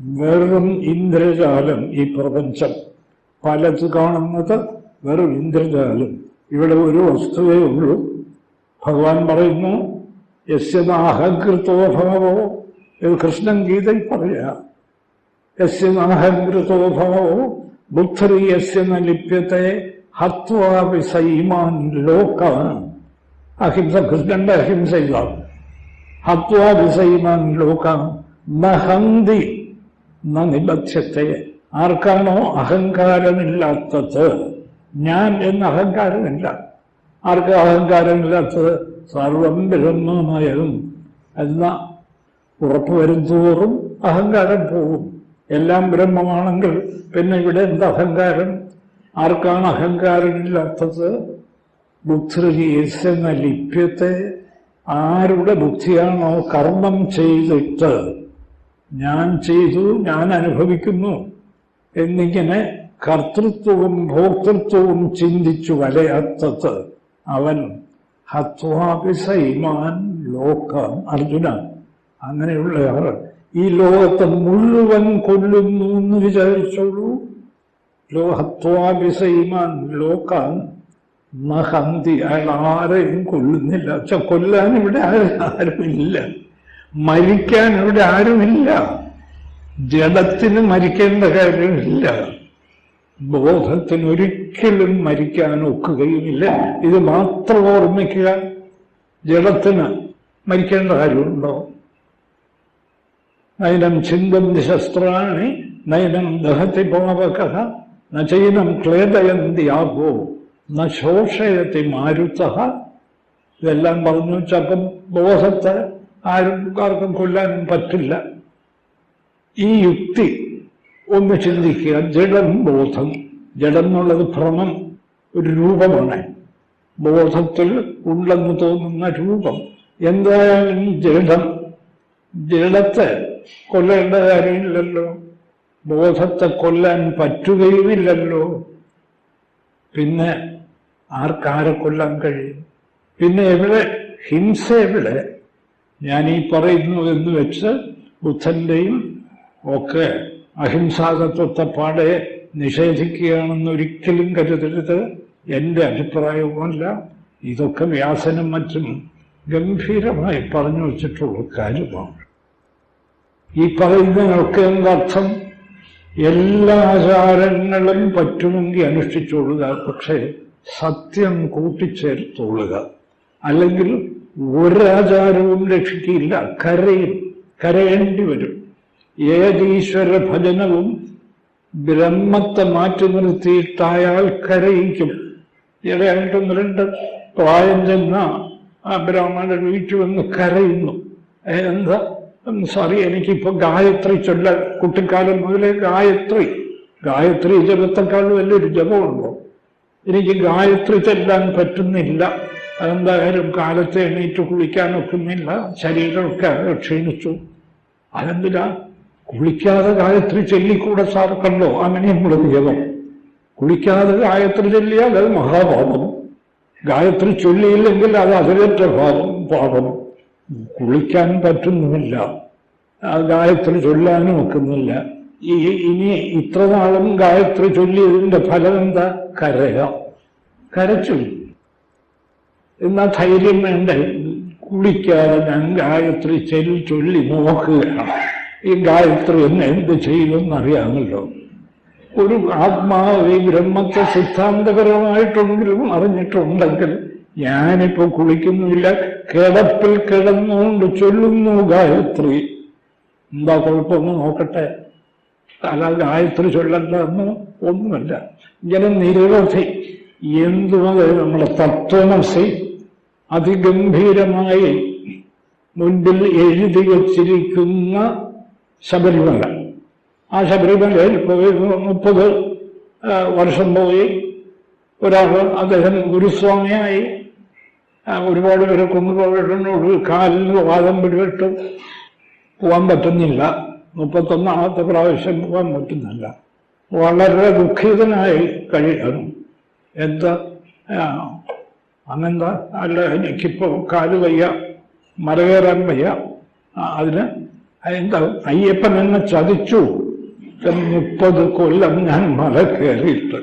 വെറും ഇന്ദ്രജാലം ഈ പ്രപഞ്ചം. പലത് കാണുന്നത് വെറും ഇന്ദ്രജാലം. ഇവിടെ ഒരു വസ്തുവേ ഉള്ളൂ. ഭഗവാൻ പറയുന്നു യസ്യനാഹകൃതോ ഭവോ ഇത് കൃഷ്ണൻ ഗീതയിൽ പറയാ. യസ്യനാഹകൃതോ ഭവോ ബുദ്ധരി യസ്യന ലിപ്യത്തെ ഹത്വാപി ലോകാൻ. അഹിംസ കൃഷ്ണന്റെ അഹിംസ ഇതാണ് ഹത്വാപി സൈമാൻ ലോകാൻ നിബധ്യത്തെ. ആർക്കാണോ അഹങ്കാരമില്ലാത്തത്? ഞാൻ എന്ന അഹങ്കാരമില്ല. ആർക്ക് അഹങ്കാരമില്ലാത്തത്? സർവം ബ്രഹ്മമയം എന്ന ഉറപ്പ് വരും തോറും അഹങ്കാരം പോകും. എല്ലാം ബ്രഹ്മമാണെങ്കിൽ പിന്നെ ഇവിടെ എന്ത് അഹങ്കാരം? ആർക്കാണ് അഹങ്കാരമില്ലാത്തത്? ബുദ്ധിയെസ് എന്ന ലിപ്യത്തെ ആരുടെ ബുദ്ധിയാണോ കർമ്മം ചെയ്തിട്ട് ഞാൻ ചെയ്തു ഞാൻ അനുഭവിക്കുന്നു എന്നിങ്ങനെ കർത്തൃത്വവും ഭോക്തൃത്വവും ചിന്തിച്ചു വലയാത്തത് അവൻ ഹത്വാഭിസൈമാൻ ലോകം അർജുന. അങ്ങനെയുള്ളയാൾ ഈ ലോകത്തെ മുഴുവൻ കൊല്ലുന്നു എന്ന് വിചാരിച്ചോളൂ. ലോഹത്വാഭിസൈമാൻ ലോകം നഹന്തി. അയാൾ ആരെയും കൊല്ലുന്നില്ല. പക്ഷെ കൊല്ലാൻ ഇവിടെ ആരും ആരുമില്ല. മരിക്കാൻ ഇവിടെ ആരുമില്ല. ജഡത്തിന് മരിക്കേണ്ട കാര്യമില്ല. ബോധത്തിന് ഒരിക്കലും മരിക്കാൻ ഒക്കുകയുമില്ല. ഇത് മാത്രം ഓർമ്മിക്കുക. ജഡത്തിന് മരിക്കേണ്ട കാര്യമുണ്ടോ? നൈനം ചിന്തം ശസ്ത്രാണി നൈനം ദഹത്തി പാവക നൈനം ക്ലേദയന്തി ആപോ ന ശോഷയത്തി മാരുത്ത ഇതെല്ലാം പറഞ്ഞു വെച്ചപ്പം ബോധത്തെ ആർക്കും കൊല്ലാനും പറ്റില്ല. ഈ യുക്തി ഒന്ന് ചിന്തിക്കുക. ജഡം ബോധം. ജഡം എന്നുള്ളത് ഭ്രമം ഒരു രൂപമാണ്. ബോധത്തിൽ ഉണ്ടെന്ന് തോന്നുന്ന രൂപം. എന്തായാലും ജഡം. ജഡത്തെ കൊല്ലേണ്ട കാര്യമില്ലല്ലോ. ബോധത്തെ കൊല്ലാൻ പറ്റുകയുമില്ലല്ലോ. പിന്നെ ആർക്കാരെ കൊല്ലാൻ കഴിയും? പിന്നെ എവിടെ? ഹിംസ എവിടെ? ഞാൻ ഈ പറയുന്നു എന്ന് വെച്ച് ബുദ്ധന്റെയും ഒക്കെ അഹിംസാതത്വത്തെ പാടെ നിഷേധിക്കുകയാണെന്ന് ഒരിക്കലും കരുതരുത്. എന്റെ അഭിപ്രായവുമല്ല ഇതൊക്കെ വ്യാസനും മറ്റും ഗംഭീരമായി പറഞ്ഞു വച്ചിട്ടുള്ള കാര്യമാണ്. ഈ പറയുന്നതിനൊക്കെ എന്തർത്ഥം? എല്ലാ ആചാരങ്ങളും പറ്റുമെങ്കിൽ അനുഷ്ഠിച്ചുകൊള്ളുക പക്ഷേ സത്യം കൂട്ടിച്ചേർത്തോളുക. അല്ലെങ്കിൽ ഒരാചാരവും രക്ഷിക്കില്ല കരയും കരയേണ്ടി വരും. ഏതീശ്വര ഭജനവും ബ്രഹ്മത്തെ മാറ്റി നിർത്തിയിട്ടായാൽ കരയിക്കും. ഇടയായിട്ടൊന്ന് രണ്ട് പ്രായം ചെന്ന ആ ബ്രാഹ്മണൻ വീട്ടിൽ വന്ന് കരയുന്നു. എന്താ? സോറി എനിക്കിപ്പോ ഗായത്രി ചൊല്ല കുട്ടിക്കാലം മുതലേ ഗായത്രി. ഗായത്രി ജപത്തെക്കാളും വലിയൊരു ജപമുണ്ടോ? എനിക്ക് ഗായത്രി ചെല്ലാൻ പറ്റുന്നില്ല. അതെന്തായാലും കാലത്തെ എണീറ്റ് കുളിക്കാൻ ഒക്കുന്നില്ല ശരീരമൊക്കെ ക്ഷീണിച്ചു. അതെന്തിനാ? കുളിക്കാതെ ഗായത്രി ചൊല്ലിക്കൂടെ സാർ കണ്ടോ? അങ്ങനെയുള്ള നിയമം. കുളിക്കാതെ ഗായത്രി ചൊല്ലിയാൽ അത് മഹാപാപം. ഗായത്രി ചൊല്ലിയില്ലെങ്കിൽ അത് അതിരറ്റ പാപം പാപം. കുളിക്കാൻ പറ്റുന്നുമില്ല. ഗായത്രി ചൊല്ലാനും ഒക്കുന്നില്ല. ഈ ഇനി ഇത്ര നാളും ഗായത്രി ചൊല്ലിയതിന്റെ ഫലം എന്താ? കരയ. കരച്ചു എന്നാ ധൈര്യം വേണ്ട? കുളിക്കാതെ ഞാൻ ഗായത്രി ചൊല്ലി ചൊല്ലി നോക്കുകയാണ്. ഈ ഗായത്രി എന്നെ എന്ത് ചെയ്യുമെന്ന് അറിയാമല്ലോ ഒരു ആത്മാവ് ഈ ബ്രഹ്മത്തെ സിദ്ധാന്തപരമായിട്ടെങ്കിലും അറിഞ്ഞിട്ടുണ്ടെങ്കിൽ ഞാനിപ്പോ കുളിക്കുന്നില്ല കിടപ്പിൽ കിടന്നുകൊണ്ട് ചൊല്ലുന്നു ഗായത്രി. എന്താ കുഴപ്പമൊന്ന് നോക്കട്ടെ. അല്ല ഗായത്രി ചൊല്ലണ്ടെന്ന് ഒന്നുമല്ല. ഇങ്ങനെ നിരവധി എന്തുമത് നമ്മളെ തത്വമസി അതിഗംഭീരമായി മുൻപിൽ എഴുതി വച്ചിരിക്കുന്ന ശബരിമല. ആ ശബരിമലയിൽ മുപ്പത് വർഷം പോയി. ഒരാൾ അദ്ദേഹം ഗുരുസ്വാമിയായി. ഒരുപാട് പേരെ കൊന്നുപോയിട്ടുണ്ട് കാലിന് വാദം പിടിവിട്ട് പോകാൻ പറ്റുന്നില്ല. മുപ്പത്തൊന്നാമത്തെ പ്രാവശ്യം പോകാൻ പറ്റുന്നില്ല. വളരെ ദുഃഖിതനായി കഴിയണം. എന്താ അന്നെന്താ? അല്ല എനിക്കിപ്പോൾ കാൽ വയ്യ മല കയറാൻ വയ്യ അതിന് എന്താ അയ്യപ്പൻ എന്നെ ചതിച്ചു. മുപ്പത് കൊല്ലം ഞാൻ മല കയറിയിട്ട്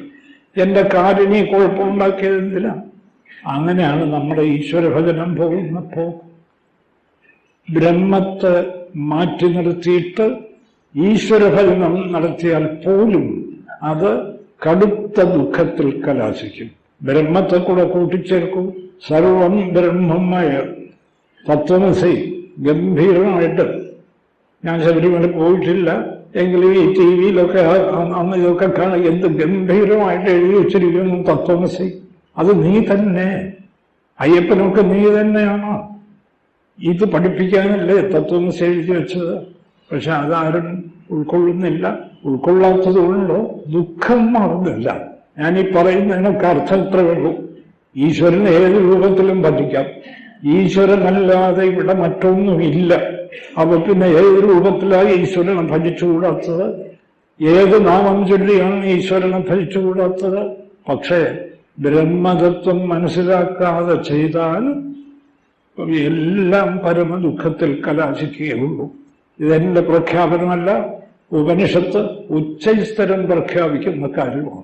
എന്റെ കാലിനി കുഴപ്പമുണ്ടാക്കിയത് എന്തിനാ? അങ്ങനെയാണ് നമ്മുടെ ഈശ്വരഭജനം പോകുന്നപ്പോ ബ്രഹ്മത്തെ മാറ്റി നിർത്തിയിട്ട് ഈശ്വരഭജനം നടത്തിയാൽ പോലും അത് കടുത്ത ദുഃഖത്തിൽ കലാശിക്കും. ബ്രഹ്മത്തെ കൂടെ കൂട്ടിച്ചേർക്കും. സർവം ബ്രഹ്മമായ തത്വമസി ഗംഭീരമായിട്ട്. ഞാൻ ശബരിമല പോയിട്ടില്ല. എങ്കിലും ഈ ടി വിയിലൊക്കെ അന്ന് ഇതൊക്കെ കാണുക എന്ത് ഗംഭീരമായിട്ട് എഴുതി വെച്ചിരിക്കുന്നു തത്വമസി. അത് നീ തന്നെ. അയ്യപ്പനൊക്കെ നീ തന്നെയാണ്? ഇത് പഠിപ്പിക്കാനല്ലേ തത്വമസി എഴുതി വെച്ചത്? പക്ഷെ അതാരും ഉൾക്കൊള്ളുന്നില്ല. ഉൾക്കൊള്ളാത്തതുകൊണ്ടോ ദുഃഖം മാറുന്നില്ല. ഞാൻ ഈ പറയുന്നതിനൊക്കെ അർത്ഥം ഇത്രയേ ഉള്ളൂ. ഈശ്വരൻ ഏത് രൂപത്തിലും ഭജിക്കാം ഈശ്വരനല്ലാതെ ഇവിടെ മറ്റൊന്നുമില്ല അവ പിന്നെ ഏത് രൂപത്തിലായി ഈശ്വരനെ ഭജിച്ചുകൂടാത്തത്? ഏത് നാമം ചൊല്ലിയാണ് ഈശ്വരനെ ഭജിച്ചുകൂടാത്തത്? പക്ഷേ ബ്രഹ്മതത്വം മനസ്സിലാക്കാതെ ചെയ്താൽ എല്ലാം പരമദുഃഖത്തിൽ കലാശിക്കുകയുള്ളൂ ഇതെന്റെ പ്രഖ്യാപനമല്ല. ഉപനിഷത്ത് ഉച്ചസ്ഥരം പ്രഖ്യാപിക്കുന്ന കാര്യമാണ്.